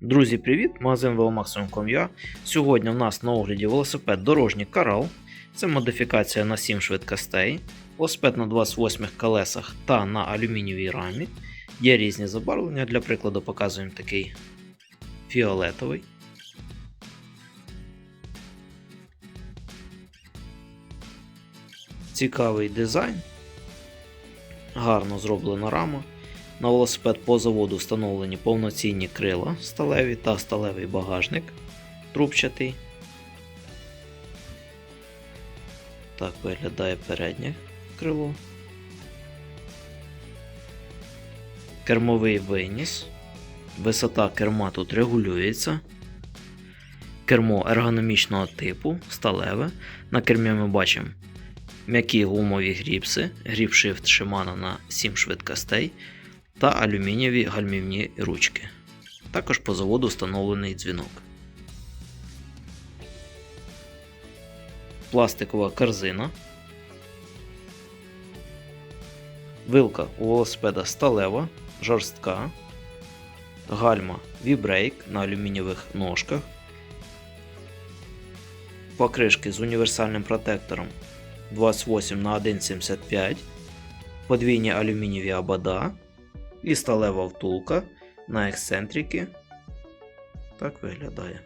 Друзі, привіт! Магазин Веломаксимум.com.ua Сьогодні в нас на огляді велосипед дорожній Карал. Це модифікація на 7 швидкостей, велосипед на 28 колесах та на алюмінієвій рамі. Є різні забарвлення, для прикладу показуємо такий фіолетовий. Цікавий дизайн, гарно зроблена рама. На велосипед по заводу встановлені повноцінні крила сталеві та сталевий багажник трубчатий. Так виглядає переднє крило. Кермовий виніс. Висота керма тут регулюється. Кермо ергономічного типу, сталеве. На кермі ми бачимо м'які гумові гріпси, гріп Shift Shimano на 7 швидкостей та алюмінієві гальмівні ручки. Також по заводу встановлений дзвінок. Пластикова корзина. Вилка у велосипеда сталева, жорстка. Гальма V-Brake на алюмінієвих ножках. Покришки з універсальним протектором 28 на 1,75. Подвійні алюмінієві абада і сталева втулка на ексцентрики. Так виглядає.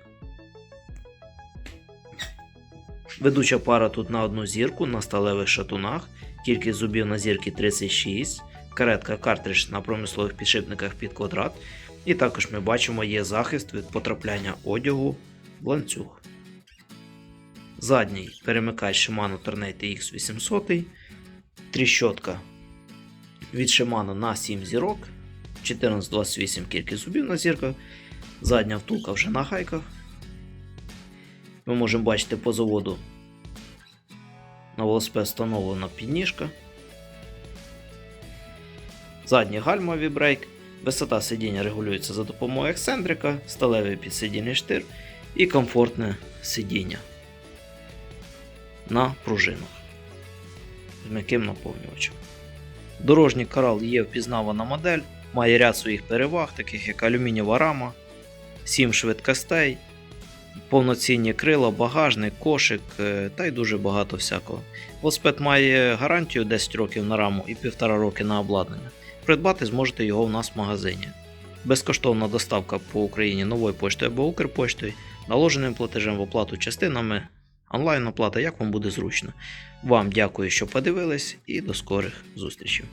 Ведуча пара тут на одну зірку на сталевих шатунах, кількість зубів на зірки 36, каретка картридж на промислових підшипниках під квадрат. І також ми бачимо є захист від потрапляння одягу в ланцюг. Задній перемикач Shimano Tornado X800, тріщотка від Shimano на 7 зірок, 14-28 кількість зубів на зірках, задня втулка вже на хайках. Ми можемо бачити по заводу на велосипед встановлена підніжка. Задній гальмовий брейк, висота сидіння регулюється за допомогою ексцентрика, сталевий підсидільний штир і комфортне сидіння на пружинах з м'яким наповнювачем. Дорожній корал є впізнавана модель, має ряд своїх переваг, таких як алюмінієва рама, 7 швидкостей, повноцінні крила, багажник, кошик е, та й дуже багато всякого. Велосипед має гарантію 10 років на раму і 1,5 роки на обладнання. Придбати зможете його в нас в магазині. Безкоштовна доставка по Україні новою поштою або Укрпоштою, наложеним платежем в оплату частинами, онлайн оплата, як вам буде зручно. Вам дякую, що подивились, і до скорих зустрічей.